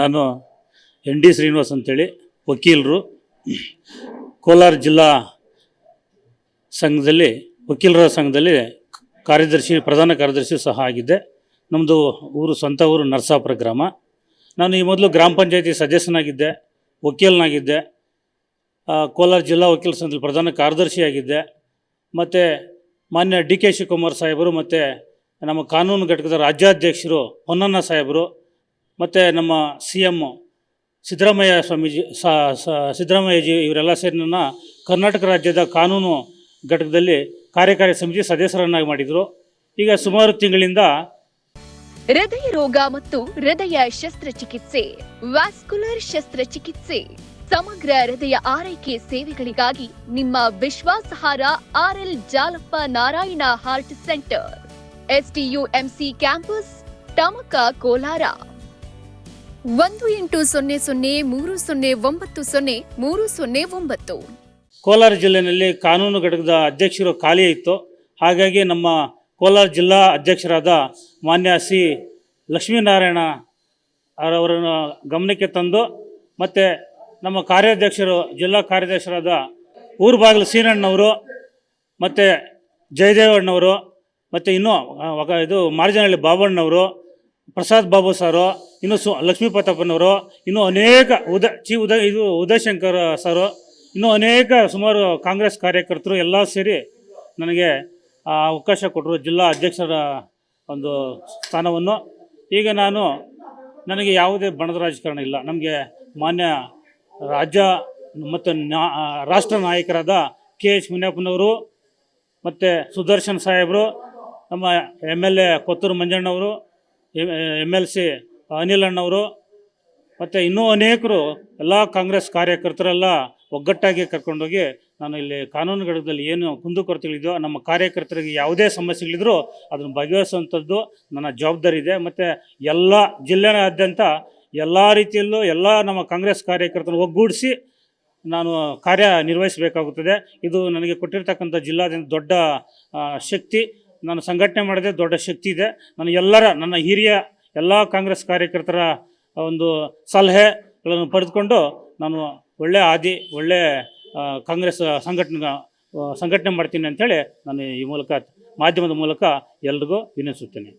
ನಾನು N D Srinivas ಅಂತೇಳಿ ವಕೀಲರು. ಕೋಲಾರ ಜಿಲ್ಲಾ ಸಂಘದಲ್ಲಿ, ವಕೀಲರ ಸಂಘದಲ್ಲಿ ಕಾರ್ಯದರ್ಶಿ, ಪ್ರಧಾನ ಕಾರ್ಯದರ್ಶಿ ಸಹ ಆಗಿದ್ದೆ. ನಮ್ಮದು ಊರು, ಸ್ವಂತ ಊರು ನರಸಾಪುರ ಗ್ರಾಮ. ನಾನು ಈ ಮೊದಲು ಗ್ರಾಮ ಪಂಚಾಯತಿ ಸದಸ್ಯನಾಗಿದ್ದೆ, ವಕೀಲನಾಗಿದ್ದೆ. ಕೋಲಾರ ಜಿಲ್ಲಾ ವಕೀಲ ಸಂಘದಲ್ಲಿ ಪ್ರಧಾನ ಕಾರ್ಯದರ್ಶಿಯಾಗಿದ್ದೆ ಮತ್ತು ಮಾನ್ಯ ಡಿ ಕೆ ಶಿವಕುಮಾರ್ ಸಾಹೇಬರು ಮತ್ತು ನಮ್ಮ ಕಾನೂನು ಘಟಕದ ರಾಜ್ಯಾಧ್ಯಕ್ಷರು ಹೊನ್ನಣ್ಣ ಸಾಹೇಬರು ಮತ್ತು ನಮ್ಮ ಸಿ ಎಂ ಸಿದ್ದರಾಮಯ್ಯ ಸ್ವಾಮೀಜಿ ಸಿದ್ದರಾಮಯ್ಯಜಿ ಇವರೆಲ್ಲ ಸೇರಿ ನನ್ನ ಕರ್ನಾಟಕ ರಾಜ್ಯದ ಕಾನೂನು ಘಟಕದಲ್ಲಿ ಕಾರ್ಯಕಾರಿ ಸಮಿತಿ ಸದಸ್ಯರನ್ನಾಗಿ ಮಾಡಿದರು. ಈಗ ಸುಮಾರು ತಿಂಗಳಿಂದ ಹೃದಯ ರೋಗ ಮತ್ತು ಹೃದಯ ಶಸ್ತ್ರಚಿಕಿತ್ಸೆ, ವ್ಯಾಸ್ಕುಲರ್ ಶಸ್ತ್ರಚಿಕಿತ್ಸೆ, ಸಮಗ್ರ ಹೃದಯ ಆರೈಕೆ ಸೇವೆಗಳಿಗಾಗಿ ನಿಮ್ಮ ವಿಶ್ವಾಸಹಾರ R L Jalappa Narayana heart centre STUMC campus, Tamaka Kolar. ಒಂದು ಎಂಟು ಸೊನ್ನೆ ಸೊನ್ನೆ ಮೂರು ಸೊನ್ನೆ ಒಂಬತ್ತು ಸೊನ್ನೆ ಮೂರು ಸೊನ್ನೆ ಒಂಬತ್ತು. ಕೋಲಾರ ಜಿಲ್ಲೆಯಲ್ಲಿ ಕಾನೂನು ಘಟಕದ ಅಧ್ಯಕ್ಷರು ಖಾಲಿ ಇತ್ತು. ಹಾಗಾಗಿ ನಮ್ಮ ಕೋಲಾರ ಜಿಲ್ಲಾ ಅಧ್ಯಕ್ಷರಾದ ಮಾನ್ಯ ಸಿ ಲಕ್ಷ್ಮೀನಾರಾಯಣ ಅವರನ್ನು ಗಮನಕ್ಕೆ ತಂದು ಮತ್ತು ನಮ್ಮ ಕಾರ್ಯಾಧ್ಯಕ್ಷರು, ಜಿಲ್ಲಾ ಕಾರ್ಯಾಧ್ಯಕ್ಷರಾದ ಊರು ಬಾಗಿಲು ಸೀನಣ್ಣವರು ಮತ್ತು ಜಯದೇವಣ್ಣವರು ಮತ್ತು ಇನ್ನೂ ಇದು ಮಾರ್ಜನಹಳ್ಳಿ ಬಾಬಣ್ಣವರು ಪ್ರಸಾದ್ ಬಾಬು ಸಾರು, ಇನ್ನು ಸು ಲಕ್ಷ್ಮೀ ಪ್ರತಾಪನವರು, ಇನ್ನು ಅನೇಕ ಉದ ಚಿ ಉದ ಇದು ಉದಯಶಂಕರ್ ಸರು, ಇನ್ನೂ ಅನೇಕ ಸುಮಾರು ಕಾಂಗ್ರೆಸ್ ಕಾರ್ಯಕರ್ತರು ಎಲ್ಲ ಸೇರಿ ನನಗೆ ಅವಕಾಶ ಕೊಟ್ಟರು, ಜಿಲ್ಲಾ ಅಧ್ಯಕ್ಷರ ಒಂದು ಸ್ಥಾನವನ್ನು. ಈಗ ನಾನು ನನಗೆ ಯಾವುದೇ ಬಣದ ರಾಜಕಾರಣ ಇಲ್ಲ. ನಮಗೆ ಮಾನ್ಯ ರಾಜ್ಯ ಮತ್ತು ರಾಷ್ಟ್ರ ನಾಯಕರಾದ ಕೆ ಎಚ್ ಮುನಿಯಪ್ಪನವರು ಮತ್ತು ಸುದರ್ಶನ್ ಸಾಹೇಬರು, ನಮ್ಮ ಎಂ ಎಲ್ ಎ ಕೊತ್ತೂರು ಮಂಜಣ್ಣವರು ಎಂ ಎಲ್ ಸಿ ಅನಿಲ್ ಅಣ್ಣವರು, ಮತ್ತು ಇನ್ನೂ ಅನೇಕರು ಎಲ್ಲ ಕಾಂಗ್ರೆಸ್ ಕಾರ್ಯಕರ್ತರೆಲ್ಲ ಒಗ್ಗಟ್ಟಾಗಿ ಕರ್ಕೊಂಡೋಗಿ ನಾನು ಇಲ್ಲಿ ಕಾನೂನು ಘಟಕದಲ್ಲಿ ಏನು ಕುಂದುಕೊರತೆಗಳಿದೆಯೋ ನಮ್ಮ ಕಾರ್ಯಕರ್ತರಿಗೆ ಯಾವುದೇ ಸಮಸ್ಯೆಗಳಿದ್ರೂ ಅದನ್ನು ಬಗೆಹರಿಸುವಂಥದ್ದು ನನ್ನ ಜವಾಬ್ದಾರಿ ಇದೆ. ಮತ್ತು ಎಲ್ಲ ಜಿಲ್ಲೆನಾದ್ಯಂತ ಎಲ್ಲ ರೀತಿಯಲ್ಲೂ ಎಲ್ಲ ನಮ್ಮ ಕಾಂಗ್ರೆಸ್ ಕಾರ್ಯಕರ್ತರನ್ನು ಒಗ್ಗೂಡಿಸಿ ನಾನು ಕಾರ್ಯ ನಿರ್ವಹಿಸಬೇಕಾಗುತ್ತದೆ. ಇದು ನನಗೆ ಕೊಟ್ಟಿರ್ತಕ್ಕಂಥ ಜಿಲ್ಲಾದ್ಯಂತ ದೊಡ್ಡ ಶಕ್ತಿ. ನಾನು ಸಂಘಟನೆ ಮಾಡಿದೆ ದೊಡ್ಡ ಶಕ್ತಿ ಇದೆ. ನಾನು ಎಲ್ಲರ, ನನ್ನ ಹಿರಿಯ ಎಲ್ಲ ಕಾಂಗ್ರೆಸ್ ಕಾರ್ಯಕರ್ತರ ಒಂದು ಸಲಹೆಗಳನ್ನು ಪಡೆದುಕೊಂಡು ನಾನು ಒಳ್ಳೆ ಆದಿ, ಒಳ್ಳೆ ಕಾಂಗ್ರೆಸ್ ಸಂಘಟನೆ ಸಂಘಟನೆ ಮಾಡ್ತೀನಿ ಅಂಥೇಳಿ ನಾನು ಈ ಮೂಲಕ, ಮಾಧ್ಯಮದ ಮೂಲಕ ಎಲ್ರಿಗೂ ವಿನಿಸುತ್ತೇನೆ